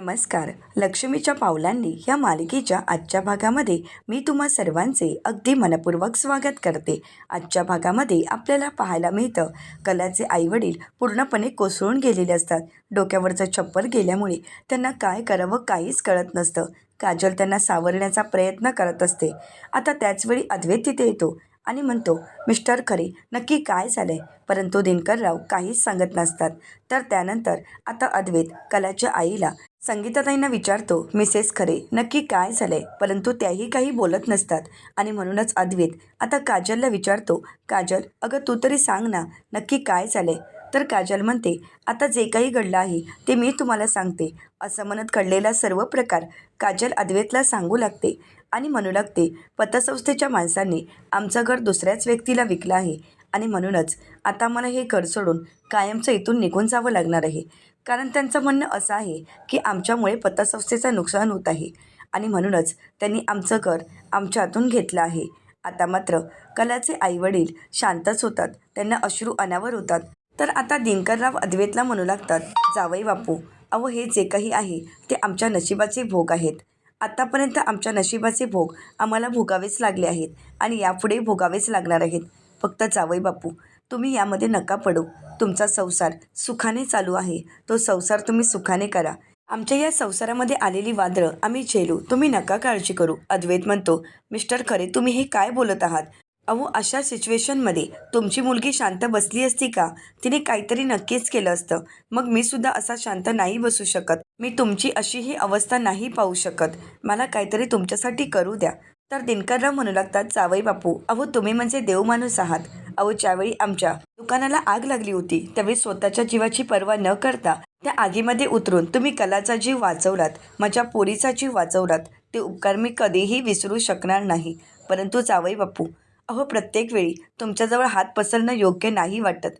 नमस्कार. लक्ष्मीच्या पावलांनी या मालिकेच्या आजच्या भागामध्ये मी तुम्हा सर्वांचे अगदी मनपूर्वक स्वागत करते. आजच्या भागामध्ये आपल्याला पाहायला मिळतं कलाचे आईवडील पूर्णपणे कोसळून गेलेले असतात. डोक्यावरचं छप्पर गेल्यामुळे त्यांना काय करावं काहीच कळत नसतं. काजल त्यांना सावरण्याचा प्रयत्न करत असते. आता त्याचवेळी अद्वैत तिथे येतो आणि म्हणतो मिस्टर खरे नक्की काय झालं आहे परंतु दिनकरराव काहीच सांगत नसतात. तर त्यानंतर आता अद्वैत कलाच्या आईला संगीताताईंना विचारतो मिसेस खरे नक्की काय झालंय परंतु त्याही काही बोलत नसतात. आणि म्हणूनच अद्वैत आता काजलला विचारतो काजल अगं तू तरी सांग ना नक्की काय झालंय तर काजल म्हणते आता जे काही घडलं आहे ते मी तुम्हाला सांगते असं म्हणत घडलेला सर्व प्रकार काजल अद्वैतला सांगू लागते. आणि म्हणू लागते पतसंस्थेच्या माणसांनी आमचं घर दुसऱ्याच व्यक्तीला विकलं आहे. आणि म्हणूनच आता मला हे घर सोडून कायमचं इथून निघून जावं लागणार आहे. कारण त्यांचं म्हणणं असं आहे की आमच्यामुळे पतसंस्थेचं नुकसान होत आहे. आणि म्हणूनच त्यांनी आमचं घर आमच्या हातून घेतलं आहे. आता मात्र कलाचे आईवडील शांतच होतात. त्यांना अश्रू अनावर होतात. तर आता दिनकरराव अद्वेतला म्हणू लागतात जावई बापू अहो हे जे काही आहे ते आमच्या नशिबाचे भोग आहेत. आत्तापर्यंत आमच्या नशिबाचे भोग आम्हाला भोगावेच लागले आहेत आणि यापुढे भोगावेच लागणार आहेत. फक्त जावई बापू तुम्ही यामध्ये नका पडू. तुमचा संसार सुखाने चालू आहे. तो संसार तुम्ही सुखाने करा. आमच्या या संसारामध्ये आलेली वादळं आम्ही झेलू. तुम्ही नका काळजी करू. अद्वैत म्हणतो मिस्टर खरे तुम्ही हे काय बोलत आहात? अहो अशा सिच्युएशनमध्ये तुमची मुलगी शांत बसली असती का? तिने काहीतरी नक्कीच केलं असतं. मग मी सुद्धा असा शांत नाही बसू शकत. मी तुमची अशी ही अवस्था नाही पाहू शकत. मला काहीतरी तुमच्यासाठी करू द्या. तर दिनकरराव म्हणू लागतात जावई बापू अहो तुम्ही म्हणजे देव माणूस आहात. अहो ज्यावेळी आमच्या दुकानाला आग लागली होती त्यावेळी स्वतःच्या जीवाची पर्वा न करता त्या आगीमध्ये उतरून तुम्ही कलाचा जीव वाचवलात माझ्या पोरीचा जीव वाचवलात. ते उपकार मी कधीही विसरू शकणार नाही. परंतु जावई बापू अहो प्रत्येक वेळी तुमच्याजवळ हात पसरणं योग्य नाही वाटत.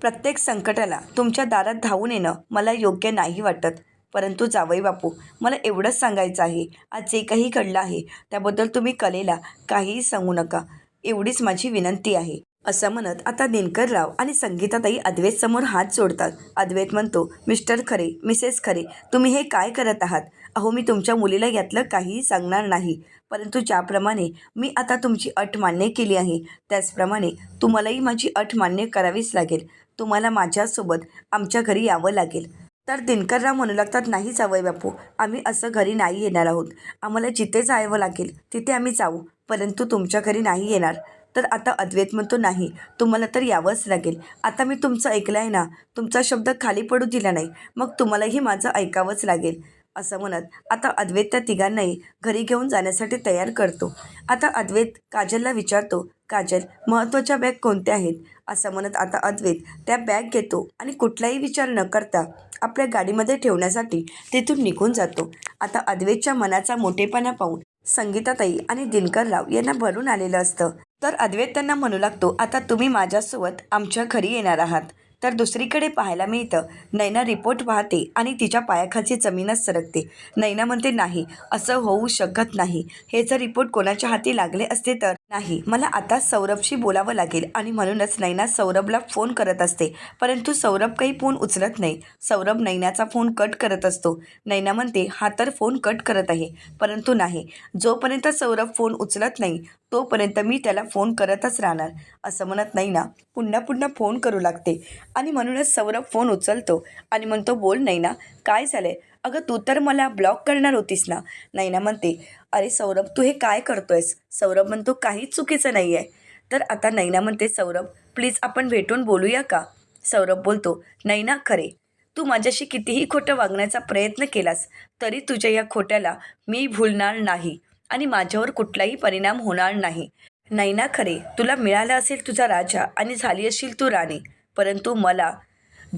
प्रत्येक संकटाला तुमच्या दारात धावून येणं मला योग्य नाही वाटत. परंतु जावई बापू मला एवढंच सांगायचं आहे. आज जे काही घडलं आहे त्याबद्दल तुम्ही कलेला काहीही सांगू नका. एवढीच माझी विनंती आहे. असं म्हणत आता दिनकरराव आणि संगीताताई अद्वैत समोर हात जोडतात. अद्वैत म्हणतो मिस्टर खरे मिसेस खरे तुम्ही हे काय करत आहात? अहो मी तुमच्या मुलीला यातलं काहीही सांगणार नाही. परंतु ज्याप्रमाणे मी आता तुमची अट मान्य केली आहे त्याचप्रमाणे तुम्हालाही माझी अट मान्य करावीच लागेल. तुम्हाला माझ्यासोबत आमच्या घरी यावं लागेल. तर दिनकरराव म्हणू लागतात नाही जावई बापू आम्ही असं घरी नाही येणार आहोत. आम्हाला जिथे जायवं लागेल तिथे आम्ही जाऊ. परंतु तुमच्या घरी नाही येणार. तर आता अद्वैत म्हणतो नाही तुम्हाला तर यावंच लागेल. आता मी तुमचं ऐकलं आहे ना तुमचा शब्द खाली पडू दिला नाही. मग तुम्हालाही माझं ऐकावंच लागेल. असं म्हणत आता अद्वैत त्या तिघांनाही घरी घेऊन जाण्यासाठी तयार करतो. आता अद्वैत काजलला विचारतो काजल महत्त्वाच्या बॅग कोणत्या आहेत? असं म्हणत आता अद्वैत त्या बॅग घेतो आणि कुठलाही विचार न करता आपल्या गाडीमध्ये ठेवण्यासाठी तिथून निघून जातो. आता अद्वैतच्या मनाचा मोठेपणा पाहून संगीताताई आणि दिनकर राव यांना भरून आलेलं असतं. तर अद्वैत त्यांना म्हणू लागतो आता तुम्ही माझ्यासोबत आमच्या घरी येणार आहात. तर दुसरीकडे पाहायला मिळतं. नैना रिपोर्ट पाहते आणि तिच्या पायाखालची जमीनच सरकते. नैना म्हणते नाही असं होऊ शकत नाही. हे जर रिपोर्ट कोणाच्या हाती लागले असते तर नाही मला आता सौरभशी बोलावं लागेल आणि म्हणूनच नैना सौरभला फोन करत असते. परंतु सौरभ काही फोन उचलत नाही. सौरभ नैनाचा फोन कट करत असतो. नैना म्हणते हा तर फोन कट करत आहे. परंतु नाही. जोपर्यंत सौरभ फोन उचलत नाही तोपर्यंत मी त्याला फोन करतच राहणार असं म्हणत नैना पुन्हा पुन्हा फोन करू लागते. आणि म्हणूनच सौरभ फोन उचलतो आणि म्हणतो बोल नैना काय झालंय? अगं तू तर मला ब्लॉक करणार होतीस ना? नैना म्हणते अरे सौरभ तू हे काय करतोयस? सौरभ म्हणतो काहीच चुकीचं नाही आहे तर आता नैना म्हणते सौरभ प्लीज आपण भेटून बोलूया का? सौरभ बोलतो नैना खरे. तू माझ्याशी कितीही खोटं वागण्याचा प्रयत्न केलास तरी तुझ्या या खोट्याला मी भुलणार नाही आणि माझ्यावर कुठलाही परिणाम होणार नाही. नैना खरे तुला मिळाला असेल तुझा राजा आणि झाली असेल तू राणी परंतु मला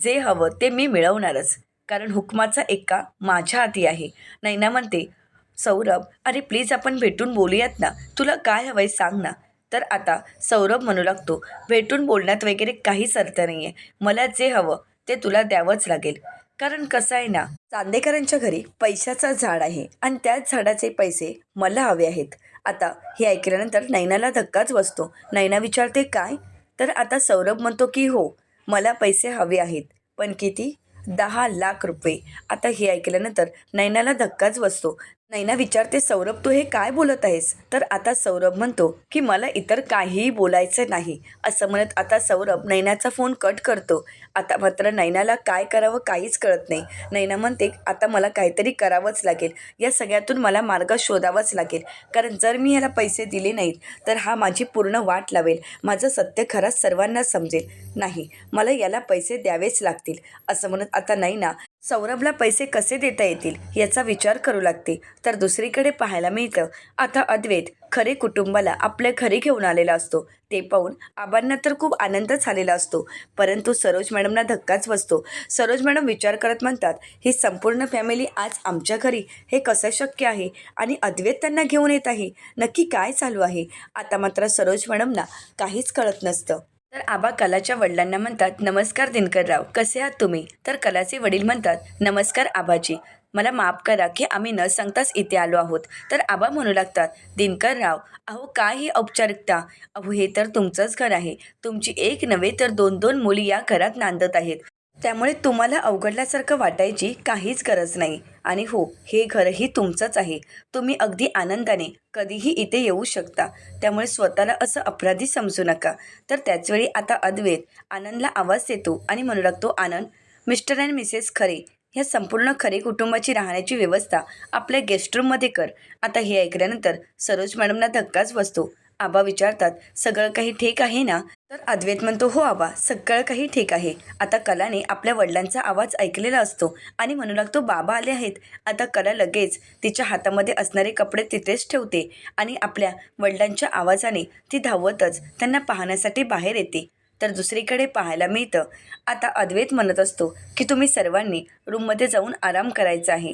जे हवं ते मी मिळवणारच कारण हुकमाचा एक्का माझ्या हाती आहे. नैना म्हणते सौरभ अरे प्लीज आपण भेटून बोलूयात ना. तुला काय हवंय सांग ना. तर आता सौरभ म्हणू लागतो भेटून बोलण्यात वगैरे काहीच अर्थ नाही आहे मला जे हवं ते तुला द्यावंच लागेल. कारण कसं आहे ना चांदेकरांच्या घरी पैशाचं झाड आहे आणि त्याच झाडाचे पैसे मला हवे आहेत. आता हे ऐकल्यानंतर नैनाला धक्काच बसतो. नैना विचारते काय? तर आता सौरभ म्हणतो की हो मला पैसे हवे आहेत पण किती? दहा लाख रुपये. आता हे ऐकल्यानंतर नैनाला धक्काच बसतो. नैना विचारते सौरभ तू हे काय बोलत आहेस? तर आता सौरभ म्हणतो की मला इतर काहीही बोलायचं नाही. असं म्हणत आता सौरभ नैनाचा फोन कट करतो. आता मात्र नैनाला काय करावं काहीच कळत नाही. नैना म्हणते आता मला काहीतरी करावंच लागेल. या सगळ्यातून मला मार्ग शोधावाच लागेल. कारण जर मी याला पैसे दिले नाहीत तर हा माझी पूर्ण वाट लावेल. माझं सत्य खरंच सर्वांना समजेल. नाही मला याला पैसे द्यावेच लागतील. असं म्हणत आता नैना सौरभला पैसे कसे देता येतील याचा विचार करू लागते. तर दुसरीकडे पाहायला मिळतं आता अद्वैत खरे कुटुंबाला आपल्या घरी घेऊन आलेला असतो. ते पाहून आबांना तर खूप आनंद झालेला असतो. परंतु सरोज मॅडमना धक्काच बसतो. सरोज मॅडम विचार करत म्हणतात ही संपूर्ण फॅमिली आज आमच्या घरी. हे कसं शक्य आहे? आणि अद्वैत त्यांना घेऊन येत आहे. नक्की काय चालू आहे? आता मात्र सरोज मॅडमना काहीच कळत नसतं. तर आबा कलाच्या वडिलांना म्हणतात नमस्कार दिनकरराव कसे आहात तुम्ही? तर कलाचे वडील म्हणतात नमस्कार आबाजी मला माफ करा की आम्ही न सांगताच इथे आलो आहोत. तर आबा म्हणू लागतात दिनकरराव अहो काय ही औपचारिकता? अहो हे तर तुमचंच घर आहे. तुमची एक नव्हे तर दोन दोन मुली या घरात नांदत आहेत. त्यामुळे तुम्हाला अवघडल्यासारखं वाटायची काहीच गरज नाही. आणि हो हे घरही तुमचंच आहे. तुम्ही अगदी आनंदाने कधीही इथे येऊ शकता. त्यामुळे स्वतःला असं अपराधी समजू नका. तर त्याचवेळी आता अद्वैत आनंदला आवाज देतो आणि म्हणू लागतो आनंद मिस्टर अँड मिसेस खरे ह्या संपूर्ण खरे कुटुंबाची राहण्याची व्यवस्था आपल्या गेस्ट रूममध्ये कर. आता हे ऐकल्यानंतर सरोज मॅडमना धक्काच बसतो. आबा विचारतात सगळं काही ठीक आहे ना? तर अद्वैत म्हणतो हो आबा सगळं काही ठीक आहे. आता कलाने आपल्या वडिलांचा आवाज ऐकलेला असतो आणि म्हणू लागतो बाबा आले आहेत. आता कला लगेच तिच्या हातामध्ये असणारे कपडे तिथेच ठेवते आणि आपल्या वडिलांच्या आवाजाने ती धावतच त्यांना पाहण्यासाठी बाहेर येते. तर दुसरीकडे पाहायला मिळतं. आता अद्वैत म्हणत असतो की तुम्ही सर्वांनी रूममध्ये जाऊन आराम करायचा आहे.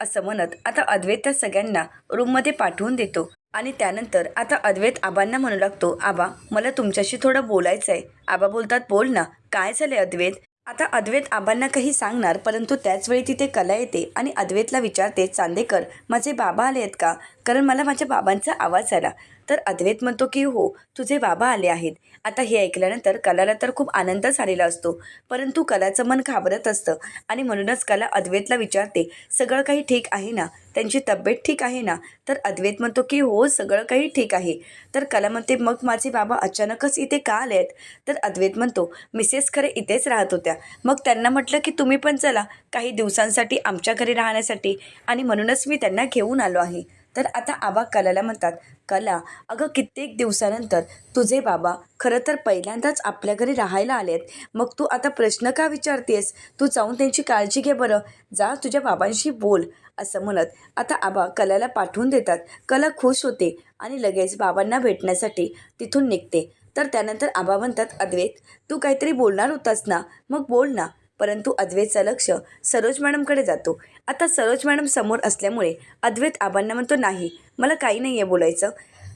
असं म्हणत आता अद्वैत त्या सगळ्यांना रूममध्ये पाठवून देतो. आणि त्यानंतर आता अद्वैत आबांना म्हणू लागतो आबा मला तुमच्याशी थोडं बोलायचं आहे आबा बोलतात बोल ना. काय झाले अद्वैत? आता अद्वैत आबांना काही सांगणार परंतु त्याचवेळी तिथे कला येते आणि अद्वैतला विचारते चांदेकर माझे बाबा आले आहेत का? कारण मला माझ्या बाबांचा आवाज आला. तर अद्वैत म्हणतो की हो तुझे बाबा आले आहेत. आता हे ऐकल्यानंतर कलाला तर खूप आनंद झालेला असतो. परंतु कलाचं मन घाबरत असतं आणि म्हणूनच कला अद्वैतला विचारते सगळं काही ठीक आहे ना? त्यांची तब्येत ठीक आहे ना? तर अद्वैत म्हणतो की हो सगळं काही ठीक आहे. तर कला म्हणते मग माझे बाबा अचानकच इथे का आले आहेत तर अद्वैत म्हणतो मिसेस खरे इथेच राहत होत्या. मग त्यांना म्हटलं की तुम्ही पण चला काही दिवसांसाठी आमच्या घरी राहण्यासाठी. आणि म्हणूनच मी त्यांना घेऊन आलो आहे. तर आता आबा कलाला म्हणतात कला अगं कित्येक दिवसानंतर तुझे बाबा खरं तर पहिल्यांदाच आपल्या घरी राहायला आलेत. मग तू आता प्रश्न का विचारतेस? तू जाऊन त्यांची काळजी घे बरं. जा तुझ्या बाबांशी बोल असं म्हणत आता आबा कलाला पाठवून देतात. कला खुश होते आणि लगेच बाबांना भेटण्यासाठी तिथून निघते. तर त्यानंतर आबा म्हणतात अद्वैत तू काहीतरी बोलणार होतास ना? मग बोल ना. परंतु अद्वेतचं लक्ष सरोज मॅडमकडे जातो. आता सरोज मॅडम समोर असल्यामुळे अद्वैत आबांना म्हणतो नाही मला काही नाही आहे बोलायचं.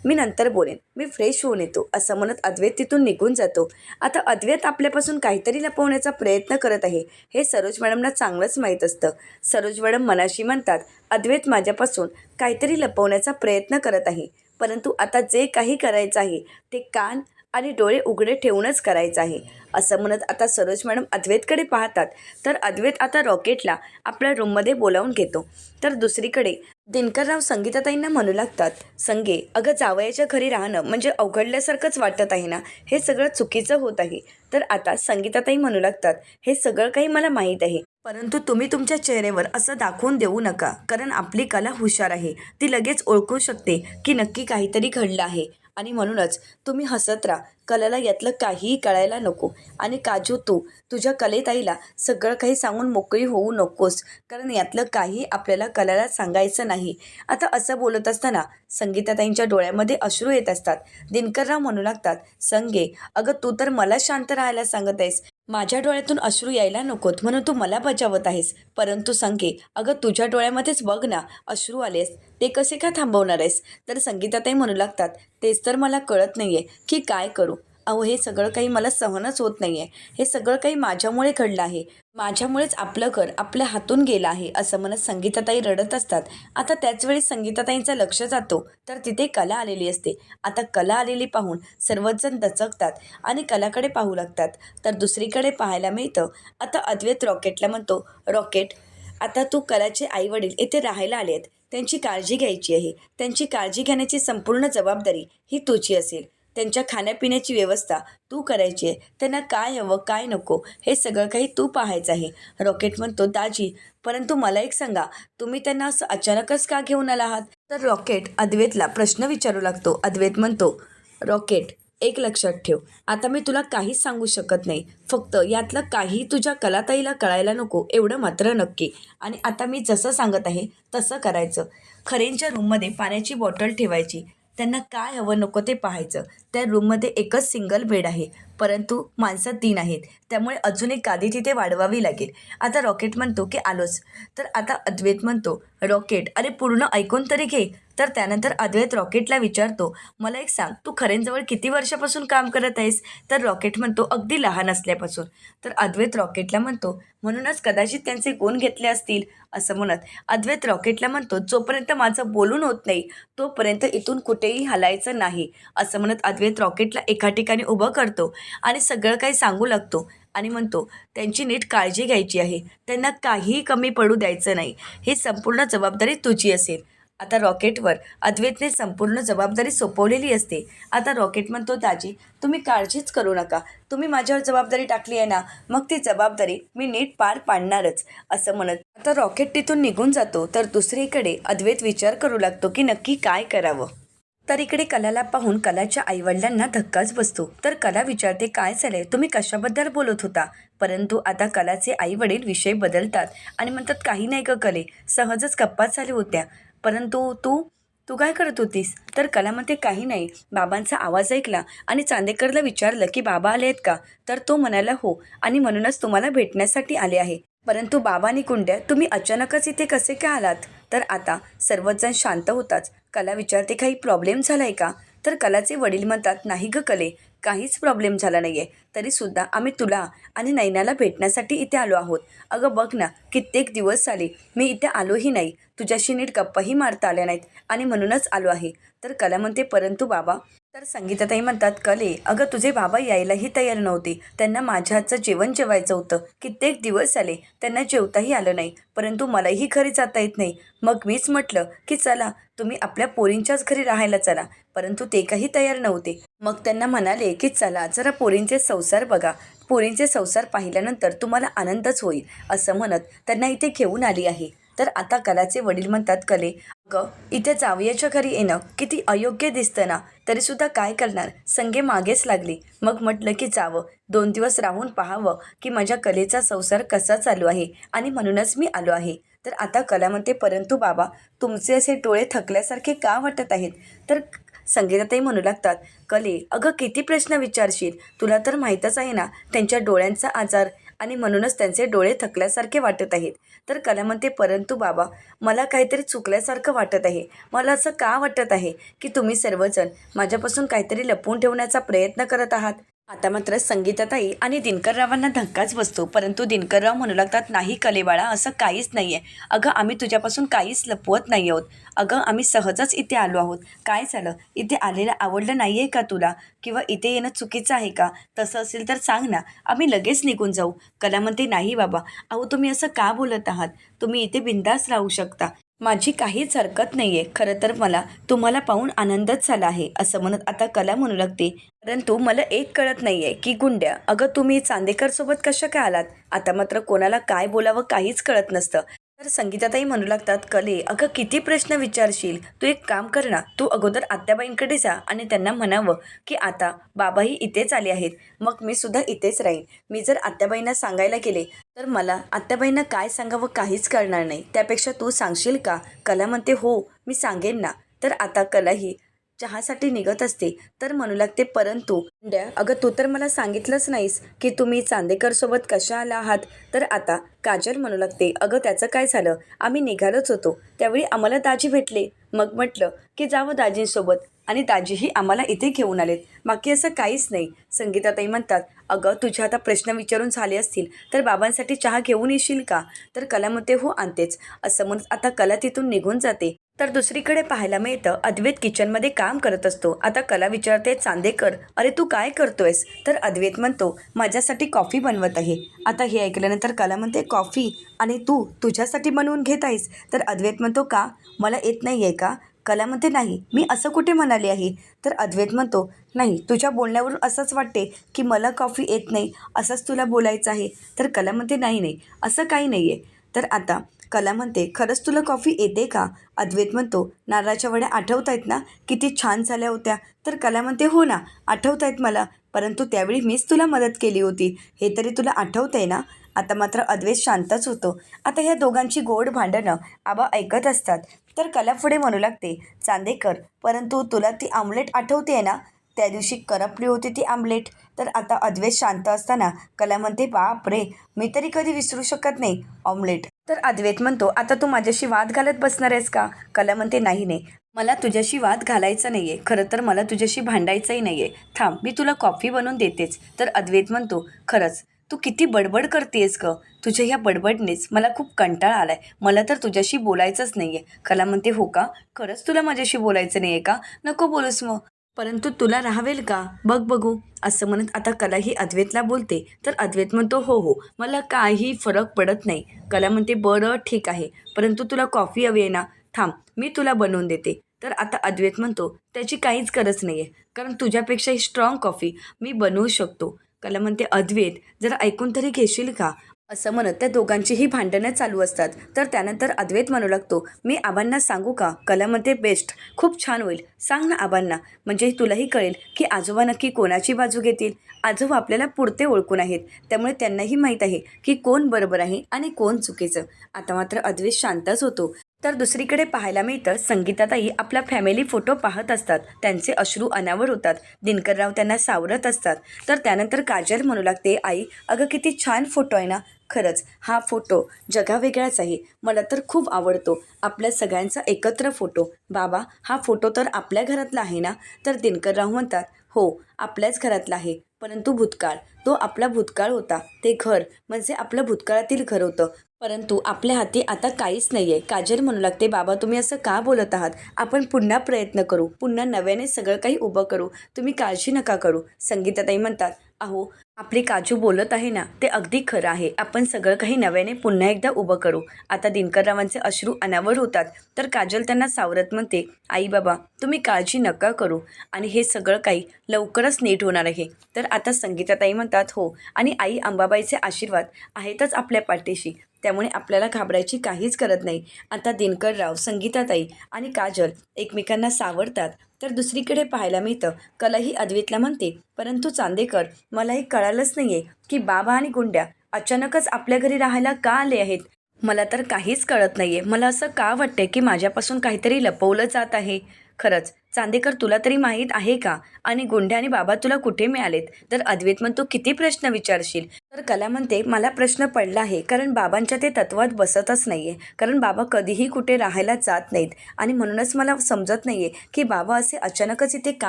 मी नंतर बोलेन. मी फ्रेश होऊन येतो असं म्हणत अद्वैत तिथून निघून जातो. आता अद्वैत आपल्यापासून काहीतरी लपवण्याचा प्रयत्न करत आहे हे सरोज मॅडमला चांगलंच माहीत असतं. सरोज मॅडम मनाशी म्हणतात अद्वैत माझ्यापासून काहीतरी लपवण्याचा प्रयत्न करत आहे. परंतु आता जे काही करायचं आहे ते कान आणि डोळे उघडे ठेवूनच करायचं आहे. असं म्हणत आता सरोज मॅडम अद्वैतकडे पाहतात. तर अद्वैत आता रॉकेटला आपल्या रूममध्ये बोलावून घेतो. तर दुसरीकडे दिनकरराव संगीताताईंना म्हणू लागतात संगे अगं जावयाच्या घरी राहणं म्हणजे अवघडल्यासारखंच वाटत आहे ना? हे सगळं चुकीचं होत आहे. तर आता संगीताताई म्हणू लागतात हे सगळं काही मला माहीत आहे. परंतु तुम्ही तुमच्या चेहऱ्यावर असं दाखवून देऊ नका. कारण आपली कला हुशार आहे. ती लगेच ओळखू शकते की नक्की काहीतरी घडलं आहे. आणि म्हणूनच तुम्ही हसत राहा. कलेला यातलं काहीही कळायला नको. आणि काजू तू तुझ्या कलेताईला सगळं काही सांगून मोकळी होऊ नकोस. कारण यातलं काही आपल्याला कलेला सांगायचं नाही. आता असं बोलत असताना संगीताताईंच्या डोळ्यामध्ये अश्रू येत असतात. दिनकरराव म्हणू लागतात संगे अगं तू तर मला शांत राहायला सांगत आहेस. माझ्या डोळ्यातून अश्रू यायला नकोत म्हणून तू मला बचावत आहेस. परंतु संगे अगं तुझ्या डोळ्यामध्येच बघ ना अश्रू आलेस. ते कसे का थांबवणार आहेस? तर संगीताताई म्हणू लागतात तेच तर मला कळत नाही आहे की काय करू? अहो हे सगळं काही मला सहनच होत नाही आहे हे सगळं काही माझ्यामुळे घडलं आहे. माझ्यामुळेच आपलं घर आपल्या हातून गेलं आहे असं म्हणत संगीताताई रडत असतात. आता त्याचवेळी संगीताताईंचं लक्ष जातो तर तिथे कला आलेली असते. आता कला आलेली पाहून सर्वजण दचकतात आणि कलाकडे पाहू लागतात. तर दुसरीकडे पाहायला मिळतं. आता अद्वैत रॉकेटला म्हणतो रॉकेट आता तू कलाचे आईवडील येथे राहायला आले आहेत त्यांची काळजी घ्यायची आहे. त्यांची काळजी घेण्याची संपूर्ण जबाबदारी ही तुझी असेल. त्यांच्या खाण्यापिण्याची व्यवस्था तू करायची आहे. त्यांना काय हवं काय नको हे सगळं काही तू पाहायचं आहे. रॉकेट म्हणतो दाजी परंतु मला एक सांगा तुम्ही त्यांना असं अचानकच का घेऊन आला आहात? तर रॉकेट अद्वैतला प्रश्न विचारू लागतो. अद्वैत म्हणतो रॉकेट एक लक्षात ठेव. आता मी तुला काहीच सांगू शकत नाही. फक्त यातलं काही तुझ्या कलाताईला कळायला नको एवढं मात्र नक्की. आणि आता मी जसं सांगत आहे तसं करायचं. खरेंच्या रूममध्ये पाण्याची बॉटल ठेवायची. त्यांना काय हवं नको ते पाहायचं. त्या रूममध्ये एकच सिंगल बेड आहे. परंतु माणसं तीन आहेत. त्यामुळे अजून एक गादी तिथे वाढवावी लागेल. आता रॉकेट म्हणतो की आलोच. तर आता अद्वैत म्हणतो रॉकेट अरे पूर्ण ऐकून तरी घे. तर त्यानंतर अद्वैत रॉकेटला विचारतो मला एक सांग तू खरेंजवळ किती वर्षापासून काम करत आहेस? तर रॉकेट म्हणतो अगदी लहान असल्यापासून. तर अद्वैत रॉकेटला म्हणतो म्हणूनच कदाचित त्यांचे गुण घेतले असतील असं म्हणत. अद्वैत रॉकेटला म्हणतो जोपर्यंत माझं बोलून होत नाही तोपर्यंत इथून कुठेही हलायचं नाही असं म्हणत अद्वैत रॉकेटला एका ठिकाणी उभं करतो. आणि सगळं काही सांगू लागतो. आणि म्हणतो त्यांची नीट काळजी घ्यायची आहे. त्यांना काहीही कमी पडू द्यायचं नाही. ही संपूर्ण जबाबदारी तुझी असेल आता रॉकेटवर अद्वैतने संपूर्ण जबाबदारी सोपवलेली असते. आता रॉकेट म्हणतो दाजी तुम्ही काळजीच करू नका. तुम्ही माझ्यावर जबाबदारी टाकली आहे ना मग ती जबाबदारी मी नीट पार पाडणारच असं म्हणत आता रॉकेट तिथून निघून जातो. तर दुसरीकडे अद्वैत विचार करू लागतो की नक्की काय करावं. तर इकडे कलाला पाहून कलाच्या आईवडिलांना धक्काच बसतो. तर कला विचारते काय झालंय? तुम्ही कशाबद्दल बोलत होता? परंतु आता कलाचे आईवडील विषय बदलतात आणि म्हणतात काही नाही ग कले सहजच गप्पा झाल्या होत्या. परंतु तू तू काय करत होतीस? तर कला म्हणते काही नाही. बाबांचा आवाज ऐकला आणि चांदेकरला विचारलं की बाबा आले आहेत का? तर तो म्हणाला हो. आणि म्हणूनच तुम्हाला भेटण्यासाठी आले आहे. परंतु बाबा आणि कुंड्या तुम्ही अचानकच इथे कसे काय आलात? तर आता सर्वचजण शांत होताच. कला विचारते काही प्रॉब्लेम झाला आहे का? तर कलाचे वडील म्हणतात नाही ग कले काहीच प्रॉब्लेम झाला नाही आहे तरीसुद्धा आम्ही तुला आणि नैनाला भेटण्यासाठी इथे आलो आहोत. अगं बघ ना कित्येक दिवस झाले मी इथे आलोही नाही. तुझ्याशी नीट गप्पाही मारता आल्या नाहीत आणि म्हणूनच आलो आहे. तर कला म्हणते परंतु बाबा तर संगीताताई म्हणतात कले अगं तुझे बाबा यायलाही तयार नव्हते. त्यांना माझ्या हातचं जेवण जेवायचं होतं. कित्येक दिवस आले त्यांना जेवताही आलं नाही. परंतु मलाही घरी जाता येत नाही. मग मीच म्हटलं की चला तुम्ही आपल्या पोरींच्याच घरी राहायला चला. परंतु ते काही तयार नव्हते. मग त्यांना म्हणाले की चला जरा पोरींचे संसार बघा. पोरींचे संसार पाहिल्यानंतर तुम्हाला आनंदच होईल असं म्हणत त्यांना इथे घेऊन आली आहे. तर आता कलाचे वडील म्हणतात कले अगं इथे जावयाच्या घरी येणं किती अयोग्य दिसतं ना. तरीसुद्धा काय करणार? संगे मागेच लागली. मग म्हटलं की जावं. दोन दिवस राहून पाहावं की माझ्या कलेचा संसार कसा चालू आहे आणि म्हणूनच मी आलो आहे. तर आता कला म्हणते परंतु बाबा तुमचे असे डोळे थकल्यासारखे का वाटत आहेत? तर संगीताताई म्हणू लागतात कले अगं किती प्रश्न विचारशील? तुला तर माहीतच आहे ना त्यांच्या डोळ्यांचा आजार आणि म्हणूनच त्यांचे डोळे थकल्यासारखे वाटत आहेत. तर कला म्हणते परंतु बाबा मला काहीतरी चुकल्यासारखं वाटत आहे. मला असं का वाटत आहे की तुम्ही सर्वजण माझ्यापासून काहीतरी लपवून ठेवण्याचा प्रयत्न करत आहात? आता मात्र संगीताताई आणि दिनकररावांना धक्काच बसतो परंतु दिनकरराव म्हणू लागतात नाही कलेबाळा असं काहीच नाही आहे अगं आम्ही तुझ्यापासून काहीच लपवत नाही आहोत. अगं आम्ही सहजच इथे आलो आहोत. काय झालं? इथे आलेलं आवडलं नाही आहे का तुला? किंवा इथे येणं चुकीचं आहे का? तसं असेल तर सांग ना. आम्ही लगेच निघून जाऊ. कला म्हणते नाही बाबा. अहो तुम्ही असं का बोलत आहात? तुम्ही इथे बिंदास राहू शकता. माझी काहीच हरकत नाही आहे खरं तर मला तुम्हाला पाहून आनंदच झाला आहे असं म्हणत आता कला म्हणू लागते. परंतु मला एक कळत नाही आहे की गुंड्या अगं तुम्ही चांदेकरसोबत कशा काय आलात? आता मात्र कोणाला काय बोलावं काहीच कळत नसतं. तर संगीताताई म्हणू लागतात कले अगं किती प्रश्न विचारशील. तू एक काम कर ना तू अगोदर आत्याबाईंकडे जा आणि त्यांना म्हणावं की आता बाबाही इथेच आले आहेत. मग मी सुद्धा इथेच राहीन. मी जर आत्याबाईंना सांगायला गेले तर मला आत्याबाईंना काय सांगावं काहीच कळणार नाही. त्यापेक्षा तू सांगशील का? कला म्हणते हो मी सांगेन ना. तर आता कला ही चहासाठी निघत असते. तर म्हणू लागते परंतु गुंड्या अगं तू तर मला सांगितलंच नाहीस की तुम्ही चांदेकर सोबत कशा आला आहात तर आता काजल म्हणू लागते अगं त्याचं काय झालं? आम्ही निघालोच होतो. त्यावेळी आम्हाला दाजी भेटले. मग म्हटलं की जावं दाजींसोबत. आणि दाजीही आम्हाला इथे घेऊन आलेत. बाकी असं काहीच नाही संगीताताई म्हणतात अगं तुझे आता प्रश्न विचारून झाले असतील. तर बाबांसाठी चहा घेऊन येशील का? तर कला हो आणतेच असं म्हणत आता कला तिथून निघून जाते. तर दुसरीकडे पाहायला मिळतं अद्वैत किचनमध्ये काम करत असतो. आता कला विचारते चांदेकर अरे तू काय करतोयस? तर अद्वैत म्हणतो माझ्यासाठी कॉफी बनवत आहे. आता हे ऐकल्यानंतर कला म्हणते कॉफी? आणि तू तुझ्यासाठी बनवून घेत आहेस? तर अद्वैत म्हणतो का? मला येत नाही आहे का? कला म्हणते नाही मी असं कुठे म्हणाले आहे? तर अद्वैत म्हणतो नाही तुझ्या बोलण्यावरून असंच वाटते की मला कॉफी येत नाही असंच तुला बोलायचं आहे. तर कला म्हणते नाही नाही असं काही नाही आहे तर आता कला म्हणते खरंच तुला कॉफी येते का? अद्वैत म्हणतो नारळाच्या वड्या आठवत आहेत ना? किती छान झाल्या होत्या. तर कला म्हणते हो ना आठवत आहेत मला परंतु त्यावेळी मीच तुला मदत केली होती. हे तरी तुला आठवतं आहे ना? आता मात्र अद्वैत शांतच होतो. आता ह्या दोघांची गोड भांडणं आबा ऐकत असतात. तर कला पुढे म्हणू लागते चांदेकर परंतु तुला ती आमलेट आठवते आहे ना? त्या दिवशी करपली होती ती आमलेट. तर आता अद्वैत शांत असताना कला म्हणते बाप रे मी तरी कधी विसरू शकत नाही ऑमलेट. तर अद्वैत म्हणतो आता तू माझ्याशी वाद घालत बसणार आहेस का? कला म्हणते नाही नाही मला तुझ्याशी वाद घालायचा नाही आहे खरं तर मला तुझ्याशी भांडायचंही नाही आहे थांब मी तुला कॉफी बनवून देतेच. तर अद्वैत म्हणतो खरंच तू किती बडबड करतेस ग. तुझ्या ह्या बडबडनेच मला खूप कंटाळा आलाय. मला तर तुझ्याशी बोलायचंच नाही आहे कला म्हणते हो का? खरंच तुला माझ्याशी बोलायचं नाही आहे का? नको बोलूस मग. परंतु तुला राहावेल का? बघ बघू. असं म्हणत आता कला ही अद्वैतला बोलते. तर अद्वैत म्हणतो हो हो. मला काही फरक पडत नाही. कला म्हणते बरं ठीक आहे. परंतु तुला कॉफी हवी आहे ना? थांब मी तुला बनवून देते. तर आता अद्वैत म्हणतो त्याची काहीच गरज नाही आहे कारण तुझ्यापेक्षा ही स्ट्रॉंग कॉफी मी बनवू शकतो. कला म्हणते अद्वैत जरा ऐकून तरी घेशील का? असं म्हणत त्या दोघांचीही भांडणं चालू असतात. तर त्यानंतर अद्वैत म्हणू लागतो मी आबांना सांगू का? कलामध्ये बेस्ट. खूप छान होईल. सांग ना आबांना. म्हणजे तुलाही कळेल की आजोबा नक्की कोणाची बाजू घेतील? आजोबा आपल्याला पुरते ओळखून आहेत. त्यामुळे त्यांनाही माहीत आहे की कोण बरोबर आहे आणि कोण चुकीचं. आता मात्र अद्वैत शांतच होतो. तर दुसरीकडे पाहायला मिळतं संगीताताई आपला फॅमिली फोटो पाहत असतात. त्यांचे अश्रू अनावर होतात. दिनकरराव त्यांना सावरत असतात. तर त्यानंतर काजल म्हणू लागते आई अगं किती छान फोटो आहे ना. खरंच हा फोटो जगावेगळाच आहे मला तर खूप आवडतो. आपल्या सगळ्यांचा एकत्र फोटो. बाबा हा फोटो तर आपल्या घरातला आहे ना? तर दिनकरराव म्हणतात हो आपल्याच घरातला आहे. परंतु भूतकाळ. तो आपला भूतकाळ होता. ते घर म्हणजे आपलं भूतकाळातील घर होतं. परंतु आपल्या हाती आता काहीच नाही आहे काजल म्हणू लागते बाबा तुम्ही असं का बोलत आहात? आपण पुन्हा प्रयत्न करू. पुन्हा नव्याने सगळं काही उभं करू. तुम्ही काळजी नका करू. संगीताताई म्हणतात अहो आपली काजू बोलत आहे ना ते अगदी खरं आहे. आपण सगळं काही नव्याने पुन्हा एकदा उभं करू. आता दिनकररावांचे अश्रू अनावर होतात तर काजल त्यांना सावरत म्हणते आई बाबा तुम्ही काळजी नका करू. आणि हे सगळं काही लवकरच नीट होणार आहे. तर आता संगीताताई म्हणतात हो आणि आई अंबाबाईचे आशीर्वाद आहेतच आपल्या पाठीशी. त्यामुळे आपल्याला घाबरायची काहीच गरज नाही. आता दिनकरराव संगीताताई आणि काजल एकमेकांना सावरतात. तर दुसरीकडे पाहायला मिळतं कलाही अद्वितला म्हणते परंतु चांदेकर मला हे कळालंच नाही आहे की बाबा आणि गुंड्या अचानकच आपल्या घरी राहायला का आले आहेत? मला तर काहीच कळत नाही आहे मला असं का वाटतंय की माझ्यापासून काहीतरी लपवलं जात आहे? खरंच चांदेकर तुला तरी माहीत आहे का? आणि गुंड्या आणि बाबा तुला कुठे मिळालेत? तर अद्वैत म्हणतो किती प्रश्न विचारशील? तर कला म्हणते मला प्रश्न पडला आहे कारण बाबांच्या ते तत्वात बसतच नाही आहे कारण बाबा कधीही कुठे राहायला जात नाहीत. आणि म्हणूनच मला समजत नाही आहे की बाबा असे अचानकच इथे का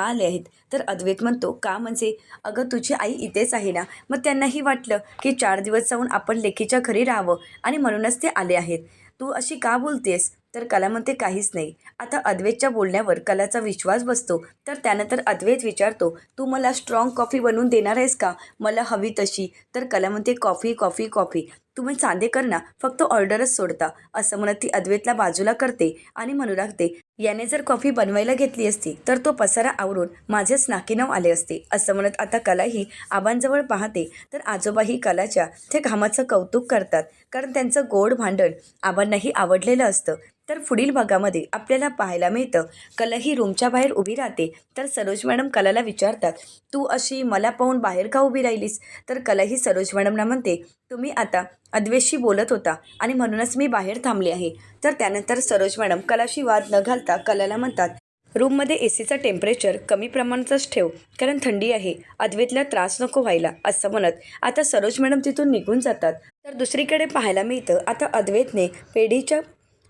आले आहेत? तर अद्वैत म्हणतो का म्हणजे? अगं तुझी आई इथेच आहे ना? मग त्यांनाही वाटलं की चार दिवस जाऊन आपण लेखीच्या घरी राहावं आणि म्हणूनच ते आले आहेत. तू अशी का बोलतेस? तर कला म्हणते काहीच नाही. आता अद्वैतच्या बोलण्यावर कलाचा विश्वास बसतो. तर त्यानंतर अद्वैत विचारतो तू मला स्ट्रॉंग कॉफी बनवून देणार आहेस का? मला हवी तशी. तर कला म्हणते कॉफी कॉफी कॉफी. तुम्ही चांदेकर ना फक्त ऑर्डरच सोडता. असं म्हणत ती अद्वैतला बाजूला करते आणि म्हणू लागते याने जर कॉफी बनवायला घेतली असती तर तो पसारा आवरून माझेच नाकीनव आले असते. असं म्हणत आता कलाही आबांजवळ पाहते. तर आजोबाही कलाच्या ते घामाचं कौतुक करतात. कारण त्यांचं गोड भांडण आबांनाही आवडलेलं असतं. तर पुढील भागामध्ये आपल्याला पाहायला मिळतं. कला ही रूमच्या बाहेर उभी राहते. तर सरोज मॅडम कलाला विचारतात तू अशी मला पाहून बाहेर का उभी राहिलीस? तर कला ही सरोज मॅडमना म्हणते तुम्ही आता अद्वेषशी बोलत होता आणि म्हणूनच मी बाहेर थांबले आहे. तर त्यानंतर सरोज मॅडम कलाशी वाद न घालता कलाला म्हणतात रूममध्ये ए सीचं टेम्परेचर कमी प्रमाणातच ठेव कारण थंडी आहे. अद्वेतला त्रास नको व्हायला असं म्हणत आता सरोज मॅडम तिथून निघून जातात. तर दुसरीकडे पाहायला मिळतं आता अद्वैतने पेढीच्या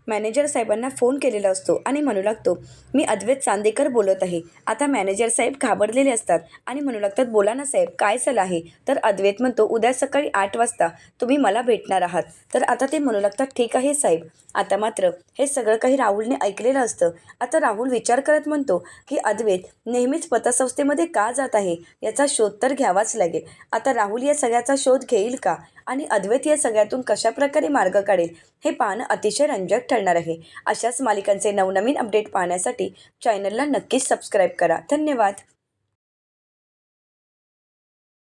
मॅनेजर साहेबांना फोन केलेला असतो आणि म्हणू लागतो मी अद्वैत चांदेकर बोलत आहे. आता मॅनेजर साहेब घाबरलेले असतात आणि म्हणू लागतात बोला ना साहेब काय चला आहे? तर अद्वैत म्हणतो उद्या सकाळी आठ वाजता तुम्ही मला भेटणार आहात. तर आता ते म्हणू लागतात ठीक आहे साहेब. आता मात्र हे सगळं काही राहुलने ऐकलेलं असतं. आता राहुल विचार करत म्हणतो की अद्वैत नेहमीच पतसंस्थेमध्ये का जात आहे? याचा शोध तर घ्यावाच लागेल. आता राहुल या सगळ्याचा शोध घेईल का? आणि अद्वैत या सगळ्यातून कशाप्रकारे मार्ग काढेल हे पाहणं अतिशय रंजक ठरणार आहे. अशाच मालिकांचे नवनवीन अपडेट पाहण्यासाठी चॅनलला नक्कीच सबस्क्राईब करा. धन्यवाद.